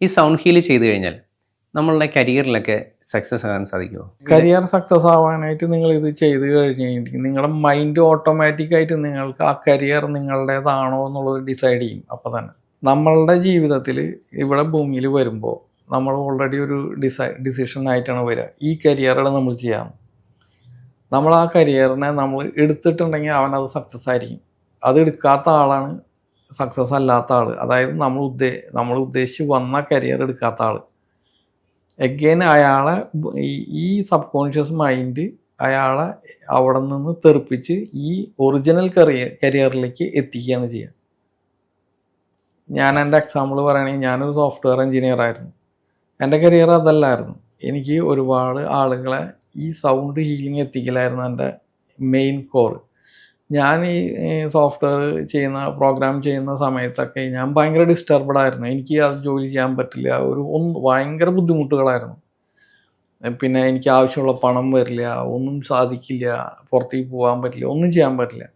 ഈ sound heal ചെയ്തു കഴിഞ്ഞാൽ നമ്മളുടെ കരിയറിലൊക്കെ സക്സസ് ആകാൻ സാധിക്കുമോ കരിയർ സക്സസ് ആവാനായിട്ട് നിങ്ങൾ ഇത് ചെയ്തു കഴിഞ്ഞ് കഴിഞ്ഞിട്ടുണ്ടെങ്കിൽ നിങ്ങളുടെ മൈൻഡ് ഓട്ടോമാറ്റിക് ആയിട്ട് നിങ്ങൾക്ക് ആ കരിയർ നിങ്ങളുടേതാണോ എന്നുള്ളത് ഡിസൈഡ് ചെയ്യും. അപ്പോൾ തന്നെ നമ്മളുടെ ജീവിതത്തിൽ ഇവിടെ ഭൂമിയിൽ വരുമ്പോൾ നമ്മൾ ഓൾറെഡി ഒരു ഡിസൈ ഡിസിഷൻ ആയിട്ടാണ് വരിക. ഈ കരിയറാണ് നമ്മൾ ചെയ്യാം. നമ്മൾ ആ കരിയറിനെ നമ്മൾ എടുത്തിട്ടുണ്ടെങ്കിൽ അവനത് സക്സസ് ആയിരിക്കും. അത് എടുക്കാത്ത ആളാണ് സക്സസ് അല്ലാത്ത ആൾ അതായത് നമ്മൾ ഉദ്ദേ നമ്മൾ ഉദ്ദേശിച്ച് വന്ന കരിയർ എടുക്കാത്ത ആൾ എഗെയിൻ അയാളെ ഈ- സബ് കോൺഷ്യസ് മൈൻഡ് അയാളെ അവിടെ നിന്ന് തെറിപ്പിച്ച് ഈ ഒറിജിനൽ കരിയർ കരിയറിലേക്ക് എത്തിക്കുകയാണ് ചെയ്യുക. ഞാൻ എന്റെ എക്സാമ്പിൾ പറയുകയാണെങ്കിൽ ഞാനൊരു സോഫ്റ്റ്വെയർ എഞ്ചിനീയർ ആയിരുന്നു. എന്റെ കരിയർ അതല്ലായിരുന്നു. എനിക്ക് ഒരുപാട് ആളുകളെ ഈ സൗണ്ട് ഹീലിംഗ് എത്തിക്കലായിരുന്നു എന്റെ മെയിൻ കോർ ഞാൻ ഈ സോഫ്റ്റ്വെയർ ചെയ്യുന്ന പ്രോഗ്രാം ചെയ്യുന്ന സമയത്തൊക്കെ ഞാൻ ഭയങ്കര ഡിസ്റ്റർബഡ് ആയിരുന്നു. എനിക്ക് അത് ജോലി ചെയ്യാൻ പറ്റില്ല. ഒരു ഒന്ന് ഭയങ്കര ബുദ്ധിമുട്ടുകളായിരുന്നു. പിന്നെ എനിക്ക് ആവശ്യമുള്ള പണം വരില്ല. ഒന്നും സാധിക്കില്ല. പുറത്തേക്ക് പോകാൻ പറ്റില്ല. ഒന്നും ചെയ്യാൻ പറ്റില്ല.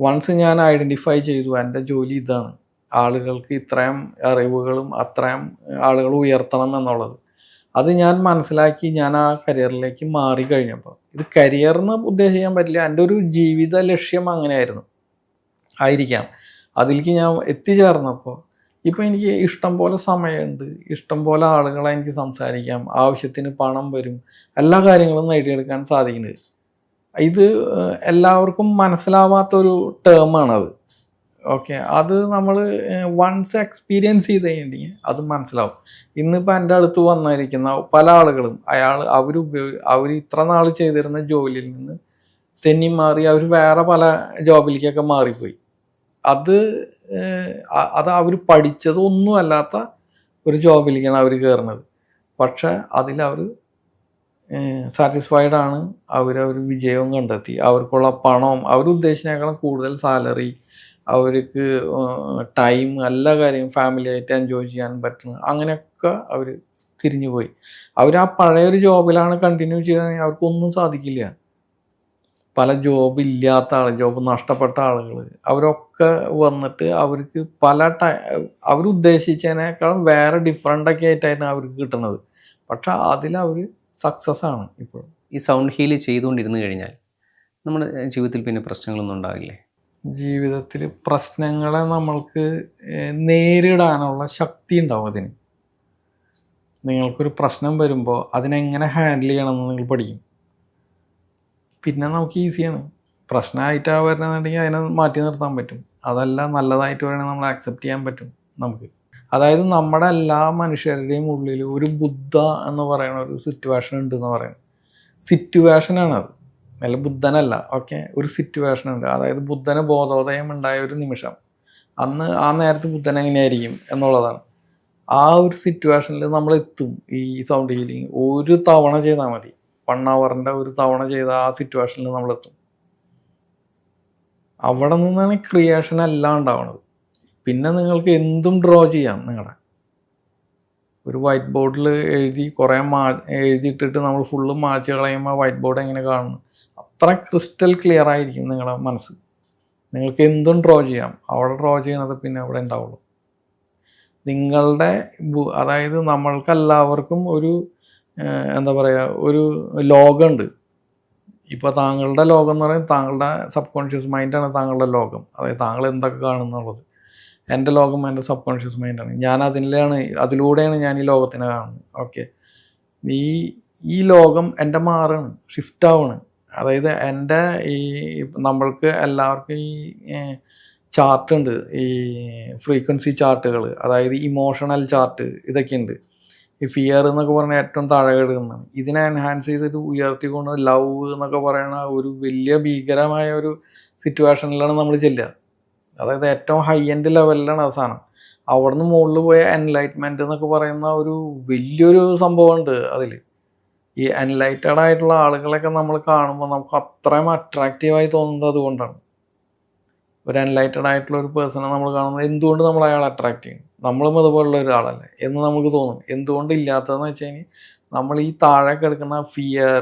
വൺസ് ഞാൻ ഐഡന്റിഫൈ ചെയ്തു എന്റെ ജോലി ഇതാണ്. ആളുകൾക്ക് ഇത്രയും അറിവുകളും അത്രയും ആളുകൾ ഉയർത്തണം എന്നുള്ളത്. അത് ഞാൻ മനസ്സിലാക്കി ഞാൻ ആ കരിയറിലേക്ക് മാറി കഴിഞ്ഞപ്പോൾ ഇത് കരിയർ എന്ന് ഉദ്ദേശിക്കാൻ പറ്റില്ല. എന്റെ ഒരു ജീവിത ലക്ഷ്യം അങ്ങനെയായിരുന്നു. ആയിരിക്കാം. അതിലേക്ക് ഞാൻ എത്തിച്ചേർന്നപ്പോൾ ഇപ്പോൾ എനിക്ക് ഇഷ്ടം പോലെ സമയമുണ്ട്. ഇഷ്ടം പോലെ ആളുകളെ എനിക്ക് സംസാരിക്കാം. ആവശ്യത്തിന് പണം വരും. എല്ലാ കാര്യങ്ങളും നേടിയെടുക്കാൻ സാധിക്കുന്നത്. ഇത് എല്ലാവർക്കും മനസ്സിലാവാത്തൊരു ടേമാണത് ഓക്കെ അത് നമ്മൾ വൺസ് എക്സ്പീരിയൻസ് ചെയ്ത് കഴിഞ്ഞിട്ടുണ്ടെങ്കിൽ അത് മനസ്സിലാവും. ഇന്നിപ്പോൾ എന്റെ അടുത്ത് വന്നിരിക്കുന്ന പല ആളുകളും അയാൾ അവർ ഉപയോഗി അവർ ഇത്ര നാൾ ചെയ്തിരുന്ന ജോലിയിൽ നിന്ന് തെന്നി മാറി അവർ വേറെ പല ജോബിലേക്കൊക്കെ മാറിപ്പോയി. അത് അത് അവർ പഠിച്ചതൊന്നും അല്ലാത്ത ഒരു ജോബിലേക്കാണ് അവർ കയറുന്നത്. പക്ഷെ അതിലവർ സാറ്റിസ്ഫൈഡ് ആണ് അവർ വിജയവും കണ്ടെത്തി. അവർക്കുള്ള പണവും അവർ ഉദ്ദേശിച്ചതിനേക്കാളും കൂടുതൽ സാലറി അവർക്ക് ടൈം എല്ലാ കാര്യം ഫാമിലിയായിട്ട് എൻജോയ് ചെയ്യാൻ പറ്റുന്നത് അങ്ങനെയൊക്കെ അവർ തിരിഞ്ഞു പോയി. അവർ ആ പഴയൊരു ജോബിലാണ് കണ്ടിന്യൂ ചെയ്തതെങ്കിൽ അവർക്കൊന്നും സാധിക്കില്ല. പല ജോബ് ഇല്ലാത്ത ആൾ ജോബ് നഷ്ടപ്പെട്ട ആളുകൾ അവരൊക്കെ വന്നിട്ട് അവർക്ക് പല ടൈ അവരുദ്ദേശിച്ചതിനേക്കാളും വേറെ ഡിഫറെന്റ് ഒക്കെ ആയിട്ടാണ് അവർക്ക് കിട്ടുന്നത്. പക്ഷെ അതിൽ അവർ സക്സസ് ആണ് ഇപ്പോൾ ഈ സൗണ്ട് ഹീൽ ചെയ്തുകൊണ്ടിരുന്നു കഴിഞ്ഞാൽ നമ്മുടെ ജീവിതത്തിൽ പിന്നെ പ്രശ്നങ്ങളൊന്നും ഉണ്ടാവില്ലേ? ജീവിതത്തിൽ പ്രശ്നങ്ങളെ നമ്മൾക്ക് നേരിടാനുള്ള ശക്തി ഉണ്ടാവും അതിന്. നിങ്ങൾക്കൊരു പ്രശ്നം വരുമ്പോൾ അതിനെങ്ങനെ ഹാൻഡിൽ ചെയ്യണമെന്ന് നിങ്ങൾ പഠിക്കും. പിന്നെ നമുക്ക് ഈസിയാണ് പ്രശ്നമായിട്ടാണ് വരണമെന്നുണ്ടെങ്കിൽ അതിനെ മാറ്റി നിർത്താൻ പറ്റും. അതല്ല നല്ലതായിട്ട് വരണമെങ്കിൽ നമ്മൾ ആക്സെപ്റ്റ് ചെയ്യാൻ പറ്റും നമുക്ക്. അതായത് നമ്മുടെ എല്ലാ മനുഷ്യരുടെയും ഉള്ളിൽ ഒരു ബുദ്ധ എന്ന് പറയുന്ന ഒരു സിറ്റുവേഷൻ ഉണ്ട് എന്ന് പറയുന്നത് സിറ്റുവേഷനാണത് അല്ല ബുദ്ധനല്ല. ഓക്കെ ഒരു സിറ്റുവേഷൻ ഉണ്ട്. അതായത് ബുദ്ധന് ബോധോദയം ഉണ്ടായ ഒരു നിമിഷം. അന്ന് ആ നേരത്ത് ബുദ്ധൻ എങ്ങനെയായിരിക്കും എന്നുള്ളതാണ്. ആ ഒരു സിറ്റുവേഷനിൽ നമ്മൾ എത്തും ഈ സൗണ്ട് ഹീലിംഗ് ഒരു തവണ ചെയ്താൽ മതി. വൺ അവറിന്റെ ഒരു തവണ ചെയ്ത ആ സിറ്റുവേഷനിൽ നമ്മൾ എത്തും. അവിടെ നിന്നാണ് ക്രിയേഷൻ എല്ലാം ഉണ്ടാവുന്നത്. പിന്നെ നിങ്ങൾക്ക് എന്തും ഡ്രോ ചെയ്യാം നിങ്ങളുടെ ഒരു വൈറ്റ് ബോർഡിൽ എഴുതി കുറേ മാ എഴുതിയിട്ടിട്ട് നമ്മൾ ഫുള്ള് മാച്ച് കളയുമ്പോൾ വൈറ്റ് ബോർഡ് എങ്ങനെ കാണുന്നു? അത്ര ക്രിസ്റ്റൽ ക്ലിയർ ആയിരിക്കും നിങ്ങളുടെ മനസ്സ്. നിങ്ങൾക്ക് എന്തും ഡ്രോ ചെയ്യാം. അവിടെ ഡ്രോ ചെയ്യണത് പിന്നെ അവിടെ ഉണ്ടാവുള്ളൂ. നിങ്ങളുടെ അതായത് നമ്മൾക്ക് എല്ലാവർക്കും ഒരു എന്താ പറയുക ഒരു ലോകമുണ്ട്. ഇപ്പോൾ താങ്കളുടെ ലോകം എന്ന് പറയുന്നത് താങ്കളുടെ സബ് കോൺഷ്യസ് മൈൻഡാണ് താങ്കളുടെ ലോകം. അതായത് താങ്കൾ എന്തൊക്കെ കാണുന്നുള്ളത് എന്റെ ലോകം എന്റെ സബ് കോൺഷ്യസ് മൈൻഡാണ് ഞാൻ അതിലാണ് അതിലൂടെയാണ് ഞാൻ ഈ ലോകത്തിനെ കാണുന്നത്. ഓക്കെ ഈ ഈ ലോകം എന്റെ മാറാണ് ഷിഫ്റ്റ് ആവാണ്. അതായത് എന്റെ ഈ നമ്മൾക്ക് എല്ലാവർക്കും ഈ ചാർട്ട് ഉണ്ട് ഈ ഫ്രീക്വൻസി ചാർട്ടുകൾ. അതായത് ഇമോഷണൽ ചാർട്ട് ഇതൊക്കെ ഉണ്ട് ഈ ഫിയർ എന്നൊക്കെ പറഞ്ഞാൽ ഏറ്റവും താഴെ കിടക്കുന്നതാണ് ഇതിനെ എൻഹാൻസ് ചെയ്തിട്ട് ഉയർത്തിക്കൊണ്ട് ലവ് എന്നൊക്കെ പറയുന്ന ഒരു വലിയ ഭീകരമായ ഒരു സിറ്റുവേഷനിലാണ് നമ്മൾ ചെല്ലുക. അതായത് ഏറ്റവും ഹൈ എൻഡ് ലെവലിലാണ് അവസാനം സാധനം. നിന്ന് മുകളിൽ പോയ എൻലൈറ്റ്മെന്റ് എന്നൊക്കെ പറയുന്ന ഒരു വലിയൊരു സംഭവമുണ്ട് അതിൽ ഈ എൻലൈറ്റഡ് ആയിട്ടുള്ള ആളുകളൊക്കെ നമ്മൾ കാണുമ്പോൾ നമുക്ക് അത്രയും അട്രാക്റ്റീവായി തോന്നുന്നത് അതുകൊണ്ടാണ്. ഒരു എൻലൈറ്റഡ് ആയിട്ടുള്ള ഒരു പേഴ്സണെ നമ്മൾ കാണുന്നത് എന്തുകൊണ്ട് നമ്മൾ അയാളെ അട്രാക്റ്റ് ചെയ്യും നമ്മളും അതുപോലുള്ള ഒരാളല്ലേ എന്ന് നമുക്ക് തോന്നും. എന്തുകൊണ്ട് ഇല്ലാത്തതെന്ന് വെച്ച് കഴിഞ്ഞാൽ നമ്മൾ ഈ താഴെ കിടക്കുന്ന ഫിയർ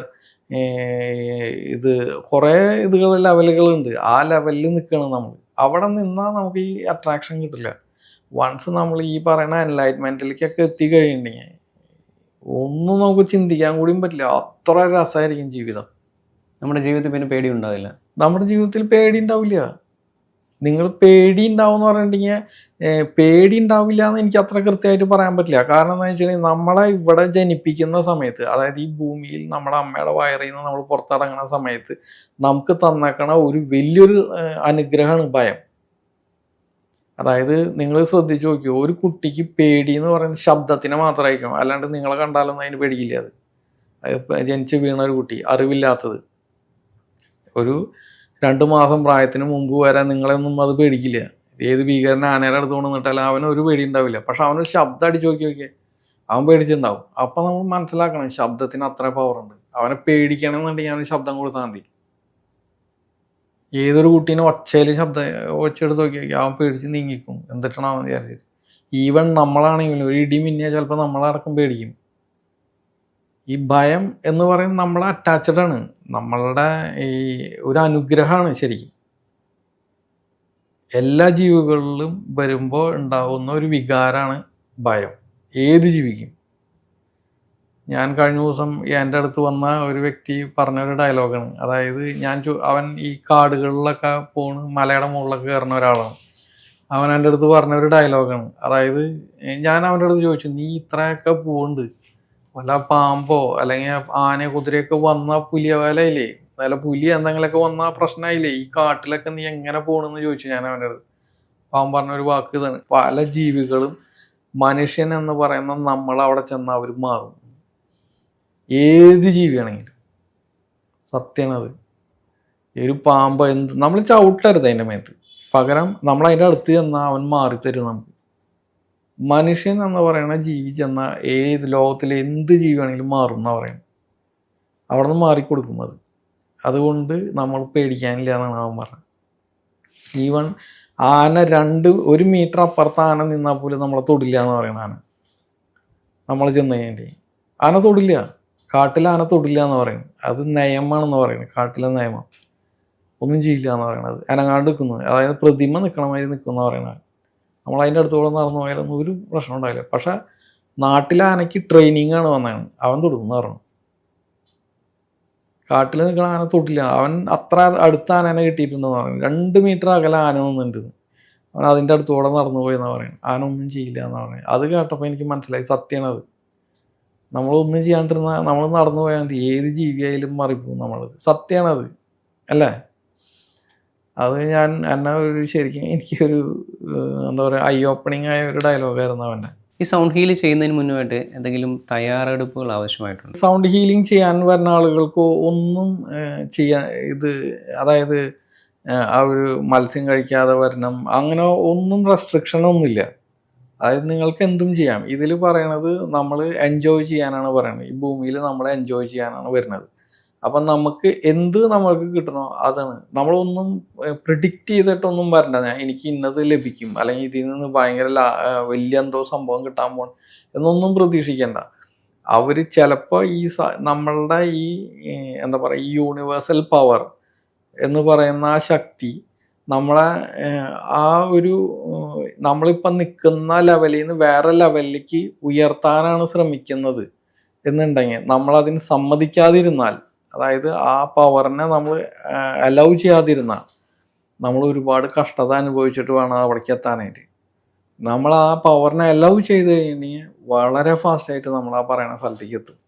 ഇത് കുറേ ഇതുകൾ ലെവലുകളുണ്ട് ആ ലെവലിൽ നിൽക്കണം നമ്മൾ. അവിടെ നിന്നാൽ നമുക്ക് ഈ അട്രാക്ഷൻ കിട്ടില്ല. വൺസ് നമ്മൾ ഈ പറയുന്ന എൻലൈറ്റ്മെന്റിലേക്കൊക്കെ എത്തിക്കഴിഞ്ഞിട്ടുണ്ടെങ്കിൽ ഒന്നും നമുക്ക് ചിന്തിക്കാൻ കൂടിയും പറ്റില്ല. അത്ര രസമായിരിക്കും ജീവിതം. നമ്മുടെ ജീവിതത്തിൽ പിന്നെ പേടി ഉണ്ടാവില്ല. നമ്മുടെ ജീവിതത്തിൽ പേടി ഉണ്ടാവില്ല. നിങ്ങൾ പേടി ഉണ്ടാവും എന്ന് പറഞ്ഞിട്ടുണ്ടെങ്കിൽ പേടി ഉണ്ടാവില്ല എന്ന് എനിക്ക് അത്ര കൃത്യമായിട്ട് പറയാൻ പറ്റില്ല. കാരണം എന്താ വെച്ചിട്ടുണ്ടെങ്കിൽ നമ്മളെ ഇവിടെ ജനിപ്പിക്കുന്ന സമയത്ത് അതായത് ഈ ഭൂമിയിൽ നമ്മുടെ അമ്മയുടെ വയറിൽ നിന്ന് നമ്മൾ പുറത്തിറങ്ങുന്ന സമയത്ത് നമുക്ക് തന്നേക്കണ ഒരു വലിയൊരു അനുഗ്രഹമാണ് ഭയം. അതായത് നിങ്ങൾ ശ്രദ്ധിച്ചു നോക്കിയോ ഒരു കുട്ടിക്ക് പേടി എന്ന് പറയുന്ന ശബ്ദത്തിന് മാത്രമായിരിക്കും അല്ലാണ്ട് നിങ്ങളെ കണ്ടാലൊന്നും അതിന് പേടിക്കില്ല അത്. ജനിച്ച് വീണ ഒരു കുട്ടി അറിവില്ലാത്തത്. ഒരു രണ്ട് മാസം പ്രായത്തിന് മുമ്പ് വരെ നിങ്ങളെയൊന്നും അത് പേടിക്കില്ല. ഏത് ഭീകരൻ ആനയുടെ അടുത്ത് കൊണ്ട് നിന്നിട്ടാലും അവന് ഒരു പേടി ഉണ്ടാവില്ല. പക്ഷെ അവനൊരു ശബ്ദം അടിച്ചു നോക്കി നോക്കിയേ അവൻ പേടിച്ചിട്ടുണ്ടാവും. അപ്പം നമ്മൾ മനസ്സിലാക്കണം ശബ്ദത്തിന് അത്ര പവർ ഉണ്ട്. അവനെ പേടിക്കണമെന്നുണ്ടെങ്കിൽ അവന് ശബ്ദം കൊടുത്താൽ മതി. ഏതൊരു കുട്ടീനെ ഒച്ചയിൽ ശബ്ദം ഒച്ചയെടുത്ത് നോക്കി അവൻ പേടിച്ച് നീങ്ങിക്കും. എന്നിട്ടാണ് അവൻ വിചാരിച്ചിട്ട്. ഈവൻ നമ്മളാണെങ്കിലും ഒരു ഇടി മിന്നിയാൽ ചിലപ്പോൾ നമ്മളടക്കം പേടിക്കും. ഈ ഭയം എന്ന് പറയുന്നത് നമ്മളെ അറ്റാച്ച്ഡ് ആണ്. നമ്മളുടെ ഈ ഒരു അനുഗ്രഹമാണ് ശരിക്കും. എല്ലാ ജീവികളിലും വരുമ്പോൾ ഉണ്ടാവുന്ന ഒരു വികാരമാണ് ഭയം. ഏത് ജീവിക്കും? ഞാൻ കഴിഞ്ഞ ദിവസം എന്റെ അടുത്ത് വന്ന ഒരു വ്യക്തി പറഞ്ഞ ഒരു ഡയലോഗാണ് അതായത് ഞാൻ അവൻ ഈ കാടുകളിലൊക്കെ പോണ് മലയുടെ മുകളിലൊക്കെ കയറുന്ന ഒരാളാണ്. അവൻ എന്റെ അടുത്ത് പറഞ്ഞ ഒരു ഡയലോഗാണ് അതായത് ഞാൻ അവന്റെ അടുത്ത് ചോദിച്ചു നീ ഇത്രയൊക്കെ പോകുന്നുണ്ട് വല്ല പാമ്പോ അല്ലെങ്കിൽ ആന കുതിരയൊക്കെ വന്ന പുലിയ വേലയില്ലേ? വല്ല പുലി എന്തെങ്കിലുമൊക്കെ വന്ന പ്രശ്നമായില്ലേ? ഈ കാട്ടിലൊക്കെ നീ എങ്ങനെ പോകണമെന്ന് ചോദിച്ചു ഞാൻ അവന്റെ അടുത്ത്. അപ്പൊ അവൻ പറഞ്ഞ ഒരു വാക്ക് ഇതാണ് പല ജീവികളും മനുഷ്യൻ എന്ന് പറയുന്ന നമ്മൾ അവിടെ ചെന്ന് അവർ മാറും. ഏത് ജീവിയാണെങ്കിലും. സത്യമാണത് ഒരു പാമ്പ് എന്ത് നമ്മൾ ചവിട്ടരുത് അതിന്റെ മേത്ത്. പകരം നമ്മൾ അതിന്റെ അടുത്ത് ചെന്നാൽ അവൻ മാറിത്തരും നമുക്ക്. മനുഷ്യൻ എന്ന് പറയുന്ന ജീവി ചെന്ന ഏത് ലോകത്തിലെ എന്ത് ജീവിയാണെങ്കിലും മാറും എന്നാണ് പറയുന്നത് അവിടെ നിന്ന് മാറിക്കൊടുക്കും അത്. അതുകൊണ്ട് നമ്മൾ പേടിക്കാനില്ല എന്നാണ് അവൻ പറഞ്ഞത്. ഈവൺ ആന രണ്ട് ഒരു മീറ്റർ അപ്പുറത്ത് ആന നിന്നാൽ പോലും നമ്മളെ തൊടില്ല എന്ന് പറയുന്ന ആന. നമ്മൾ ചെന്ന് കഴിഞ്ഞിട്ട്. ആന തൊടില്ല. കാട്ടിൽ ആന തൊടില്ല എന്ന് പറയും അത് നയമാണെന്ന് പറയുന്നത്. കാട്ടിലെ നിയമം. ഒന്നും ചെയ്യില്ല എന്ന് പറയണത് അനങ്ങാണ്ട് നിൽക്കുന്നു അതായത് പ്രതിമ നിൽക്കണ മാതിരി നിൽക്കുന്ന പറയണത് നമ്മൾ അതിന്റെ അടുത്തോളം നടന്നു പോയാലൊന്നും ഒരു പ്രശ്നം ഉണ്ടാവില്ല. പക്ഷേ നാട്ടിലെ ആനയ്ക്ക് ട്രെയിനിങ് ആണ് വന്നതാണ് അവൻ തൊടുന്നു പറഞ്ഞു. കാട്ടിൽ നിൽക്കണ ആന തൊട്ടില്ല അവൻ അത്ര അടുത്ത ആന കിട്ടിയിട്ടുണ്ടെന്ന് പറയുന്നു രണ്ട് മീറ്റർ അകലെ ആന നിന്നിട്ടുണ്ട്. അവൻ അതിന്റെ അടുത്തോടെ നടന്നു പോയെന്ന് പറയുന്നത്. ആന ഒന്നും ചെയ്യില്ല എന്ന് പറയുന്നത്. അത് കേട്ടപ്പോൾ എനിക്ക് മനസ്സിലായി സത്യമാണത്. നമ്മളൊന്നും ചെയ്യാണ്ടിരുന്ന നമ്മൾ നടന്നു പോയാൽ മതി ഏത് ജീവിയായാലും മാറിപ്പോകും നമ്മളത് സത്യമാണത് അല്ലേ? അത് ഞാൻ എന്നെ ഒരു ശരിക്കും എനിക്കൊരു എന്താ പറയുക ഐ ഓപ്പണിംഗ് ആയ ഒരു ഡയലോഗായിരുന്നു അവന്റെ ഈ സൗണ്ട് ഹീൽ ചെയ്യുന്നതിന് മുന്നുമായിട്ട് എന്തെങ്കിലും തയ്യാറെടുപ്പുകൾ ആവശ്യമായിട്ടുണ്ട്? സൗണ്ട് ഹീലിംഗ് ചെയ്യാൻ വരുന്ന ആളുകൾക്ക് ഒന്നും ചെയ്യാൻ ഇത് അതായത് ആ ഒരു മത്സ്യം കഴിക്കാതെ വരണം അങ്ങനെ ഒന്നും റെസ്ട്രിക്ഷൻ ഒന്നുമില്ല. അതായത് നിങ്ങൾക്ക് എന്തും ചെയ്യാം. ഇതിൽ പറയണത് നമ്മൾ എൻജോയ് ചെയ്യാനാണ് പറയുന്നത് ഈ ഭൂമിയിൽ നമ്മൾ എൻജോയ് ചെയ്യാനാണ് വരുന്നത്. അപ്പം നമുക്ക് എന്ത് നമ്മൾക്ക് കിട്ടണോ അതാണ്. നമ്മളൊന്നും പ്രിഡിക്റ്റ് ചെയ്തിട്ടൊന്നും വരണ്ട. എനിക്ക് ഇന്നത് ലഭിക്കും. അല്ലെങ്കിൽ ഇതിൽ നിന്ന് ഭയങ്കര വലിയ എന്തോ സംഭവം കിട്ടാൻ പോകണം എന്നൊന്നും പ്രതീക്ഷിക്കേണ്ട. അവർ ചിലപ്പോൾ ഈ നമ്മളുടെ ഈ എന്താ പറയുക ഈ യൂണിവേഴ്സൽ പവർ എന്ന് പറയുന്ന ആ ശക്തി നമ്മളെ ആ ഒരു നമ്മളിപ്പം നിൽക്കുന്ന ലെവലിൽ നിന്ന് വേറെ ലെവലിലേക്ക് ഉയർത്താനാണ് ശ്രമിക്കുന്നത് എന്നുണ്ടെങ്കിൽ നമ്മളതിന് സമ്മതിക്കാതിരുന്നാൽ അതായത് ആ പവറിനെ നമ്മൾ അലൗ ചെയ്യാതിരുന്നാൽ നമ്മൾ ഒരുപാട് കഷ്ടത അനുഭവിച്ചിട്ട് വേണം അവിടേക്ക് എത്താനായിട്ട്. നമ്മൾ ആ പവറിനെ അലൗ ചെയ്ത് കഴിഞ്ഞാൽ വളരെ ഫാസ്റ്റായിട്ട് നമ്മൾ ആ പറയുന്ന സ്ഥലത്തേക്ക് എത്തും.